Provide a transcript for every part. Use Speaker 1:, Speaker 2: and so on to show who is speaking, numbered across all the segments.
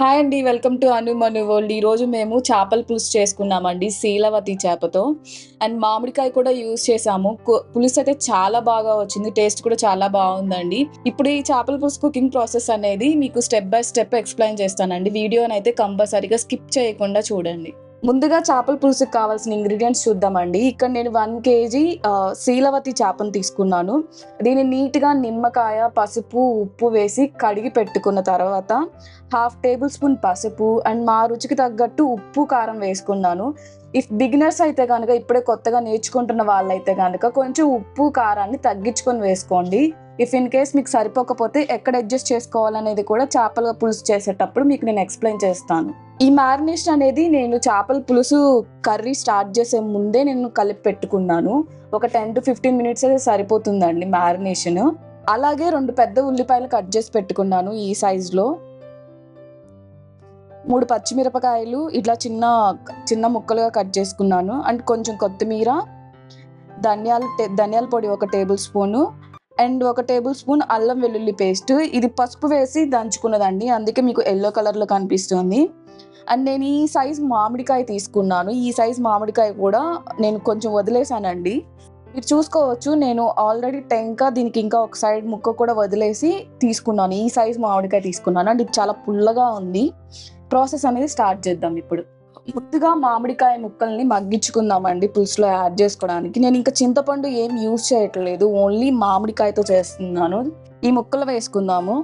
Speaker 1: Hi అండి welcome to Anu Manu world. ఈరోజు మేము చేపల పులుసు చేసుకున్నామండి శీలవతి చేపతో. అండ్ మామిడికాయ కూడా యూజ్ చేసాము. పులుసు అయితే చాలా బాగా వచ్చింది టేస్ట్ కూడా చాలా బాగుందండి. ఇప్పుడు ఈ చేపల పులుసు కుకింగ్ ప్రాసెస్ అనేది మీకు స్టెప్ బై స్టెప్ ఎక్స్ప్లెయిన్ చేస్తానండి. వీడియోని అయితే కంపల్సరీగా స్కిప్ చేయకుండా చూడండి. ముందుగా చేపల పులుసుకి కావాల్సిన ఇంగ్రీడియంట్స్ చూద్దామండి. ఇక్కడ నేను వన్ కేజీ శీలవతి చేపను తీసుకున్నాను. దీన్ని నీట్గా నిమ్మకాయ పసుపు ఉప్పు వేసి కడిగి పెట్టుకున్న తర్వాత హాఫ్ టేబుల్ స్పూన్ పసుపు అండ్ మా రుచికి తగ్గట్టు ఉప్పు కారం వేసుకున్నాను. ఇఫ్ బిగినర్స్ అయితే కనుక ఇప్పుడే కొత్తగా నేర్చుకుంటున్న వాళ్ళైతే కనుక కొంచెం ఉప్పు కారాన్ని తగ్గించుకొని వేసుకోండి. ఇఫ్ ఇన్ కేస్ మీకు సరిపోకపోతే ఎక్కడ అడ్జస్ట్ చేసుకోవాలనేది కూడా చేపల పులుసు చేసేటప్పుడు మీకు నేను ఎక్స్ప్లెయిన్ చేస్తాను. ఈ మ్యారినేషన్ అనేది నేను చేపల పులుసు కర్రీ స్టార్ట్ చేసే ముందే నేను కలిపి పెట్టుకున్నాను. ఒక టెన్ టు ఫిఫ్టీన్ మినిట్స్ అయితే సరిపోతుందండి మ్యారినేషన్ అలాగే రెండు పెద్ద ఉల్లిపాయలు కట్ చేసి పెట్టుకున్నాను ఈ సైజులో మూడు పచ్చిమిరపకాయలు ఇట్లా చిన్న చిన్న ముక్కలుగా కట్ చేసుకున్నాను. అండ్ కొంచెం కొత్తిమీర ధనియాల ధనియాల పొడి ఒక టేబుల్ స్పూను అండ్ ఒక టేబుల్ స్పూన్ అల్లం వెల్లుల్లి పేస్ట్. ఇది పసుపు వేసి దంచుకున్నదండి. అందుకే మీకు ఎల్లో కలర్లో కనిపిస్తుంది. అండ్ నేను ఈ సైజ్ మామిడికాయ తీసుకున్నాను. ఈ సైజ్ మామిడికాయ కూడా నేను కొంచెం వదిలేసానండి. మీరు చూసుకోవచ్చు నేను ఆల్రెడీ టెంక దీనికి ఇంకా ఒక సైడ్ ముక్క కూడా వదిలేసి తీసుకున్నాను. ఈ సైజ్ మామిడికాయ తీసుకున్నాను. అండ్ ఇది చాలా పుల్లగా ఉంది. ప్రాసెస్ అనేది స్టార్ట్ చేద్దాం ఇప్పుడు. ముందుగా మామిడికాయ ముక్కల్ని మగ్గించుకుందామండి పులుసులో యాడ్ చేసుకోవడానికి. నేను ఇంకా చింతపండు ఏం యూజ్ చేయట్లేదు ఓన్లీ మామిడికాయతో చేస్తున్నాను. ఈ ముక్కలు వేసుకుందాము.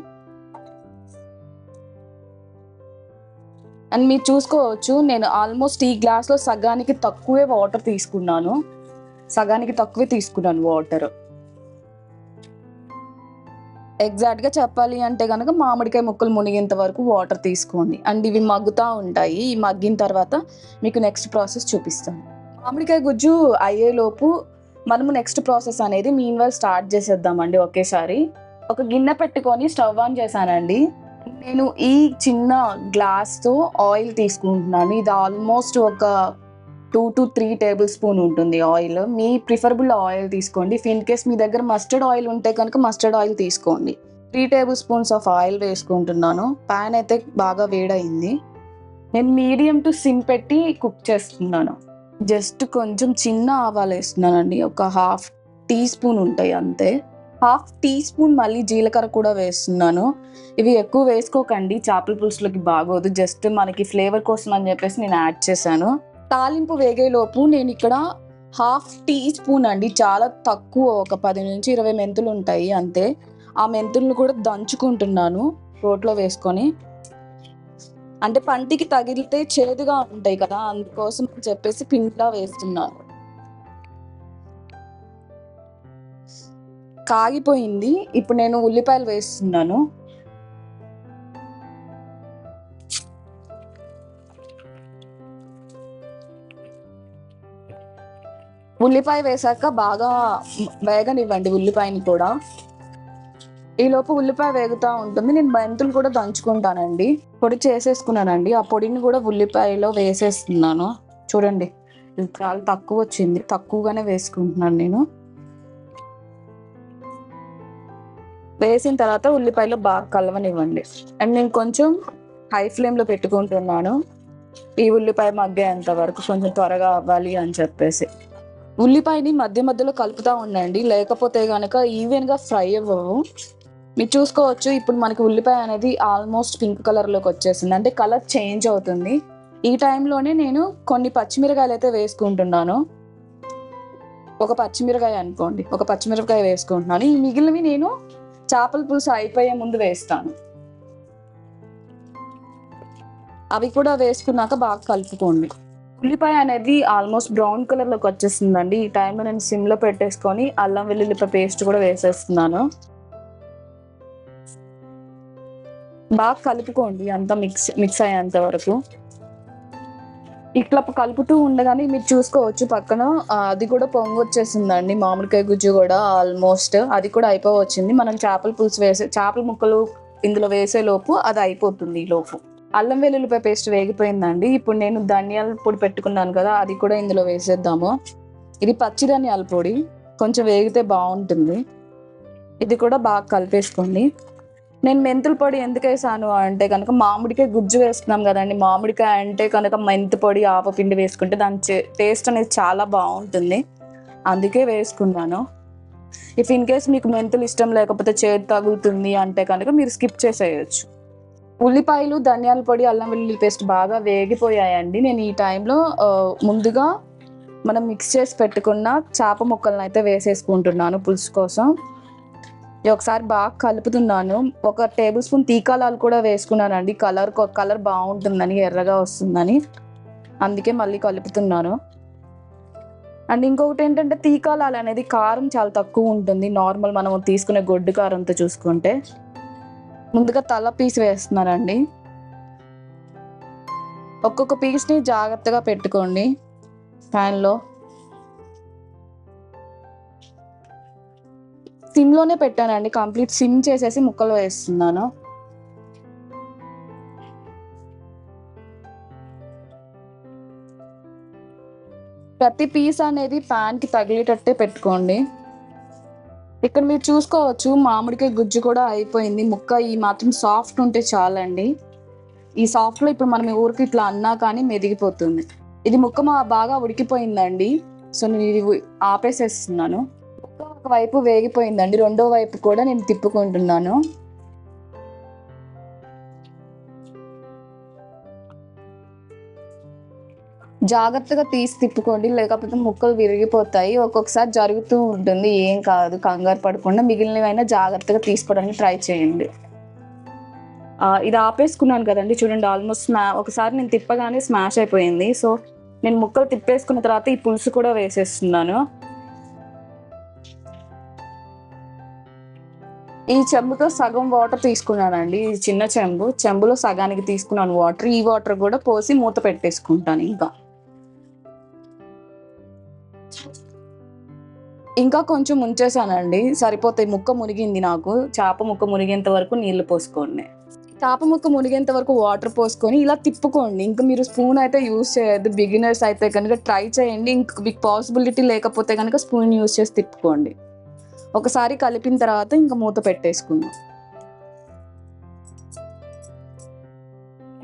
Speaker 1: అండ్ మీరు చూసుకోవచ్చు నేను ఆల్మోస్ట్ ఈ గ్లాస్లో సగానికి తక్కువే వాటర్ తీసుకున్నాను. సగానికి తక్కువే తీసుకున్నాను వాటర్. ఎగ్జాక్ట్గా చెప్పాలి అంటే కనుక మామిడికాయ ముక్కలు మునిగేంత వరకు వాటర్ తీసుకోండి. అండ్ ఇవి మగ్గుతూ ఉంటాయి. ఈ మగ్గిన తర్వాత మీకు నెక్స్ట్ ప్రాసెస్ చూపిస్తాను. మామిడికాయ గుజ్జు అయ్యేలోపు మనము నెక్స్ట్ ప్రాసెస్ అనేది మీన్ వైల్ స్టార్ట్ చేసేద్దామండి ఒకేసారి. ఒక గిన్నె పెట్టుకొని స్టవ్ ఆన్ చేశానండి. నేను ఈ చిన్న గ్లాస్తో ఆయిల్ తీసుకుంటున్నాను. ఇది ఆల్మోస్ట్ ఒక two to three table spoon ఉంటుంది ఆయిల్. మీ ప్రిఫరబుల్ ఆయిల్ తీసుకోండి. ఫిన్ ఇన్ కేస్ మీ దగ్గర మస్టర్డ్ ఆయిల్ ఉంటే కనుక మస్టర్డ్ ఆయిల్ తీసుకోండి. Three table spoons of oil వేసుకుంటున్నాను. ప్యాన్ అయితే బాగా వేడైంది నేను మీడియం టు సిమ్ పెట్టి కుక్ చేస్తున్నాను. జస్ట్ కొంచెం చిన్న ఆవాలు వేస్తున్నానండి. ఒక హాఫ్ టీ స్పూన్ ఉంటాయి అంతే. హాఫ్ టీ స్పూన్ మళ్ళీ జీలకర్ర కూడా వేస్తున్నాను. ఇవి ఎక్కువ వేసుకోకండి. చేపల పులుసులోకి బాగోదు. జస్ట్ మనకి ఫ్లేవర్ కోసం అని చెప్పేసి నేను యాడ్ చేశాను. తాలింపు వేగేలోపు నేను ఇక్కడ హాఫ్ టీ స్పూన్ అండి చాలా తక్కువ ఒక పది నుంచి ఇరవై మెంతులు ఉంటాయి అంతే. ఆ మెంతులను కూడా దంచుకుంటున్నాను రోట్లో వేసుకొని. అంటే పంటికి తగిలితే చేదుగా ఉంటాయి కదా అందుకోసం చెప్పేసి పిండిలా వేస్తున్నాను. కాగిపోయింది ఇప్పుడు నేను ఉల్లిపాయలు వేస్తున్నాను. ఉల్లిపాయ వేసాక బాగా వేగనివ్వండి ఉల్లిపాయని కూడా. ఈలోపు ఉల్లిపాయ వేగుతూ ఉంటుంది. నేను మెంతులు కూడా దంచుకుంటానండి. పొడి చేసేసుకున్నానండి. ఆ పొడిని కూడా ఉల్లిపాయలో వేసేస్తున్నాను. చూడండి ఇది చాలా తక్కువ వచ్చింది. తక్కువగానే వేసుకుంటున్నాను నేను. వేసిన తర్వాత ఉల్లిపాయలో బాగా కలవనివ్వండి. అండ్ నేను కొంచెం హై ఫ్లేమ్లో పెట్టుకుంటున్నాను. ఈ ఉల్లిపాయ మగ్గేంత వరకు కొంచెం త్వరగా అవ్వాలి అని చెప్పేసి. ఉల్లిపాయని మధ్య మధ్యలో కలుపుతా ఉండండి. లేకపోతే కనుక ఈవెన్గా ఫ్రై అవ్వవు. మీరు చూసుకోవచ్చు ఇప్పుడు మనకి ఉల్లిపాయ అనేది ఆల్మోస్ట్ పింక్ కలర్లోకి వచ్చేసింది. అంటే కలర్ చేంజ్ అవుతుంది. ఈ టైంలోనే నేను కొన్ని పచ్చిమిరకాయలు అయితే వేసుకుంటున్నాను. ఒక పచ్చిమిరకాయ అనుకోండి. ఒక పచ్చిమిరపకాయ వేసుకుంటున్నాను. ఈ మిగిలినవి నేను చేపల పులుసు అయిపోయే ముందు వేస్తాను. అవి కూడా వేసుకున్నాక బాగా కలుపుకోండి. ఉల్లిపాయ అనేది ఆల్మోస్ట్ బ్రౌన్ కలర్లోకి వచ్చేసిందండి. ఈ టైంలో నేను సిమ్లో పెట్టేసుకొని అల్లం వెల్లుల్లిపాయ పేస్ట్ కూడా వేసేస్తున్నాను. బాగా కలుపుకోండి అంతా మిక్స్ మిక్స్ అయ్యేంత వరకు. ఇట్లా కలుపుతూ ఉండగానే మీరు చూసుకోవచ్చు పక్కన అది కూడా పొంగు వచ్చేసిందండి మామిడికాయ గుజ్జు కూడా ఆల్మోస్ట్ అది కూడా అయిపోవచ్చింది. మనం చేపల పులుసు వేసే చేపల ముక్కలు ఇందులో వేసే లోపు అది అయిపోతుంది ఈ లోపు. అల్లం వెల్లుల్లిపాయ పేస్ట్ వేగిపోయిందండి. ఇప్పుడు నేను ధనియాల పొడి పెట్టుకున్నాను కదా అది కూడా ఇందులో వేసేద్దాము. ఇది పచ్చి ధనియాల పొడి కొంచెం వేగితే బాగుంటుంది. ఇది కూడా బాగా కలిపేసుకోండి. నేను మెంతుల పొడి ఎందుకు వేసాను అంటే కనుక మామిడికాయ గుజ్జు వేస్తున్నాం కదండి. మామిడికాయ అంటే కనుక మెంతి పొడి ఆపపిండి వేసుకుంటే దాని టేస్ట్ అనేది చాలా బాగుంటుంది. అందుకే వేసుకున్నాను. ఇఫ్ ఇన్ కేస్ మీకు మెంతులు ఇష్టం లేకపోతే చేతి తగులుతుంది అంటే కనుక మీరు స్కిప్ చేసేయచ్చు. ఉల్లిపాయలు ధనియాల పొడి అల్లం వెల్లుల్లి పేస్ట్ బాగా వేగిపోయాయండి. నేను ఈ టైంలో ముందుగా మనం మిక్స్ చేసి పెట్టుకున్న చేప ముక్కలను అయితే వేసేసుకుంటున్నాను పులుసు కోసం. ఒకసారి బాగా కలుపుతున్నాను. ఒక టేబుల్ స్పూన్ తీకాలాలు కూడా వేసుకున్నానండి. కలర్ కలర్ బాగుంటుందని ఎర్రగా వస్తుందని. అందుకే మళ్ళీ కలుపుతున్నాను. అండ్ ఇంకొకటి ఏంటంటే తీకాలాలు అనేది కారం చాలా తక్కువ ఉంటుంది. నార్మల్ మనం తీసుకునే గొడ్డు కారంతో చూసుకుంటే. ముందుగా తల పీస్ వేస్తున్నారండి. ఒక్కొక్క పీస్ని జాగ్రత్తగా పెట్టుకోండి. ఫ్యాన్లో సిమ్లోనే పెట్టానండి. కంప్లీట్ సిమ్ చేసేసి ముక్కలు వేస్తున్నాను. ప్రతి పీస్ అనేది ప్యాన్కి తగిలేటట్టే పెట్టుకోండి. ఇక్కడ మీరు చూసుకోవచ్చు మామిడికాయ గుజ్జు కూడా అయిపోయింది. ముక్క ఈ మాత్రం సాఫ్ట్ ఉంటే చాలండి. ఈ సాఫ్ట్లో ఇప్పుడు మనం ఈ ఊరికి ఇట్లా అన్నా కానీ మెదిగిపోతుంది. ఇది ముక్క మా బాగా ఉడికిపోయిందండి. సో నేను ఇది ఆపేసేస్తున్నాను. ముక్క ఒక వైపు వేగిపోయిందండి. రెండో వైపు కూడా నేను తిప్పుకుంటున్నాను. జాగ్రత్తగా తీసి తిప్పుకోండి. లేకపోతే ముక్కలు విరిగిపోతాయి. ఒక్కొక్కసారి జరుగుతూ ఉంటుంది. ఏం కాదు. కంగారు పడకుండా మిగిలినవైనా జాగ్రత్తగా తీసుకోవడానికి ట్రై చేయండి. ఇది ఆపేసుకున్నాను కదండి. చూడండి ఆల్మోస్ట్ స్మా ఒకసారి నేను తిప్పగానే స్మాష్ అయిపోయింది. సో నేను ముక్కలు తిప్పేసుకున్న తర్వాత ఈ పులుసు కూడా వేసేస్తున్నాను. ఈ చెంబుతో సగం వాటర్ తీసుకున్నానండి. ఇది చిన్న చెంబు. చెంబులో సగానికి తీసుకున్నాను వాటర్. ఈ వాటర్ కూడా పోసి మూత పెట్టేసుకుంటాను ఇంకా. ఇంకా కొంచెం ఉంచేసానండి సరిపోతాయి ముక్క మునిగింది నాకు. చేప ముక్క మునిగేంత వరకు నీళ్ళు పోసుకోండి. చేప ముక్క మునిగేంత వరకు వాటర్ పోసుకొని ఇలా తిప్పుకోండి. ఇంకా మీరు స్పూన్ అయితే యూస్ చేయొద్దు. బిగినర్స్ అయితే కనుక ట్రై చేయండి. ఇంక మీకు పాసిబిలిటీ లేకపోతే కనుక స్పూన్ యూస్ చేసి తిప్పుకోండి. ఒకసారి కలిపిన తర్వాత ఇంకా మూత పెట్టేసుకుందాం.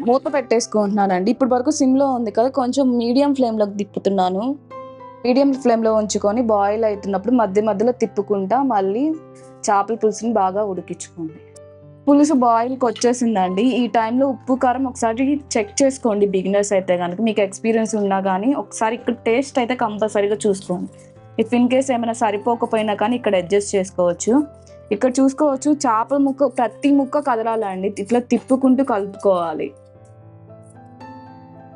Speaker 1: మూత పెట్టేసుకుంటున్నానండి. ఇప్పటి వరకు సిమ్లో ఉంది కదా. కొంచెం మీడియం ఫ్లేమ్లోకి తిప్పుతున్నాను. మీడియం ఫ్లేమ్లో ఉంచుకొని బాయిల్ అవుతున్నప్పుడు మధ్య మధ్యలో తిప్పుకుంటా మళ్ళీ చేపల పులుసుని బాగా ఉడికించుకోండి. పులుసు బాయిల్కి వచ్చేసిందండి. ఈ టైంలో ఉప్పు కారం ఒకసారి చెక్ చేసుకోండి బిగినర్స్ అయితే కనుక. మీకు ఎక్స్పీరియన్స్ ఉన్నా కానీ ఒకసారి ఇక్కడ టేస్ట్ అయితే కంపల్సరీగా చూసుకోండి. ఇఫ్ ఇన్ కేస్ ఏమైనా సరిపోకపోయినా కానీ ఇక్కడ అడ్జస్ట్ చేసుకోవచ్చు. ఇక్కడ చూసుకోవచ్చు చేపల ముక్క ప్రతి ముక్క కదలాలండి. ఇట్లా తిప్పుకుంటూ కలుపుకోవాలి.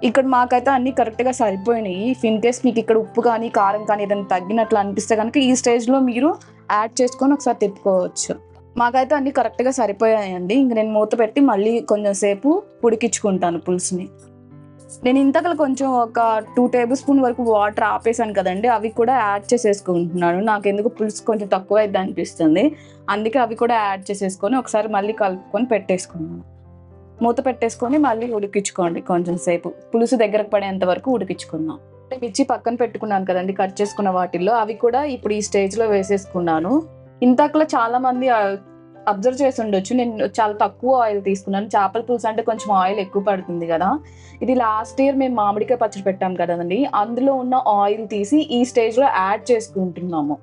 Speaker 1: ఇక్కడ మాకైతే అన్ని కరెక్ట్గా సరిపోయినాయి. ఇఫ్ ఇన్ కేస్ మీకు ఇక్కడ ఉప్పు కానీ కారం కానీ ఏదైనా తగ్గినట్లు అనిపిస్తే కనుక ఈ స్టేజ్లో మీరు యాడ్ చేసుకొని ఒకసారి తిప్పుకోవచ్చు. మాకైతే అన్ని కరెక్ట్గా సరిపోయాయండి. ఇంక నేను మూత పెట్టి మళ్ళీ కొంచెం సేపు ఉడికించుకుంటాను పులుసుని. నేను ఇంతకలు కొంచెం ఒక టూ టేబుల్ స్పూన్ వరకు వాటర్ ఆపేసాను కదండి. అవి కూడా యాడ్ చేసేసుకుంటున్నాను. నాకు ఎందుకు పులుసు కొంచెం తక్కువ అయితే అనిపిస్తుంది. అందుకే అవి కూడా యాడ్ చేసేసుకొని ఒకసారి మళ్ళీ కలుపుకొని పెట్టేసుకున్నాను. మూత పెట్టేసుకొని మళ్ళీ ఉడికించుకోండి కొంచెం సేపు. పులుసు దగ్గరకు పడేంత వరకు ఉడికించుకుందాం. మిర్చి పక్కన పెట్టుకున్నాను కదండి కట్ చేసుకున్న వాటిల్లో. అవి కూడా ఇప్పుడు ఈ స్టేజ్లో వేసేసుకున్నాను. ఇంతకులో చాలా మంది అబ్జర్వ్ చేసి ఉండొచ్చు. నేను చాలా తక్కువ ఆయిల్ తీసుకున్నాను. చేపల పులుసు అంటే కొంచెం ఆయిల్ ఎక్కువ పడుతుంది కదా. ఇది లాస్ట్ ఇయర్ మేము మామిడికాయ పచ్చడి పెట్టాం కదండి. అందులో ఉన్న ఆయిల్ తీసి ఈ స్టేజ్లో యాడ్ చేసుకుంటున్నాము.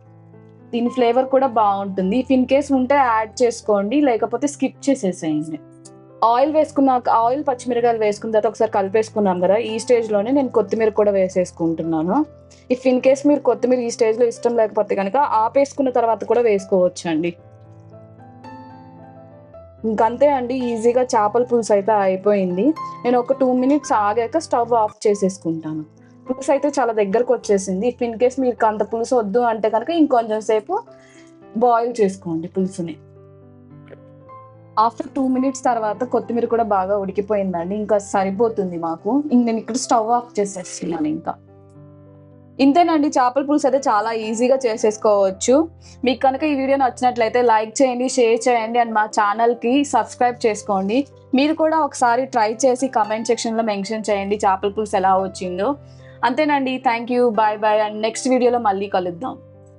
Speaker 1: దీని ఫ్లేవర్ కూడా బాగుంటుంది. ఇఫ్ ఇన్ కేస్ ఉంటే యాడ్ చేసుకోండి లేకపోతే స్కిప్ చేసేసేయండి. ఆయిల్ వేసుకున్నాక ఆయిల్ పచ్చిమిరకాయలు వేసుకున్న తర్వాత ఒకసారి కలిపేసుకున్నాం కదా ఈ స్టేజ్లోనే నేను కొత్తిమీర కూడా వేసేసుకుంటున్నాను. ఇఫ్ ఇన్ కేస్ మీరు కొత్తిమీర ఈ స్టేజ్లో ఇష్టం లేకపోతే కనుక ఆపేసుకున్న తర్వాత కూడా వేసుకోవచ్చు అండి ఇంకంతే అండి ఈజీగా చేపల పులుసు అయితే అయిపోయింది. నేను ఒక టూ మినిట్స్ ఆగాక స్టవ్ ఆఫ్ చేసేసుకుంటాను. పులుసు అయితే చాలా దగ్గరకు వచ్చేసింది. ఇఫ్ ఇన్ కేస్ మీకు అంత పులుసు వద్దు అంటే కనుక ఇంకొంచెం సేపు బాయిల్ చేసుకోండి పులుసుని. ఆఫ్టర్ టూ మినిట్స్ తర్వాత కొత్తిమీర కూడా బాగా ఉడికిపోయిందండి. ఇంకా సరిపోతుంది మాకు. ఇంక నేను ఇక్కడ స్టవ్ ఆఫ్ చేసేస్తున్నాను ఇంకా. ఇంతేనండి చేపల పులుసు అయితే చాలా ఈజీగా చేసేసుకోవచ్చు. మీకు కనుక ఈ వీడియో నచ్చినట్లయితే లైక్ చేయండి షేర్ చేయండి అండ్ మా ఛానల్కి సబ్స్క్రైబ్ చేసుకోండి. మీరు కూడా ఒకసారి ట్రై చేసి కమెంట్ సెక్షన్లో మెన్షన్ చేయండి చేపల పులుసు ఎలా వచ్చిందో. అంతేనండి thank you bye bye and next వీడియోలో మళ్ళీ కలుద్దాం.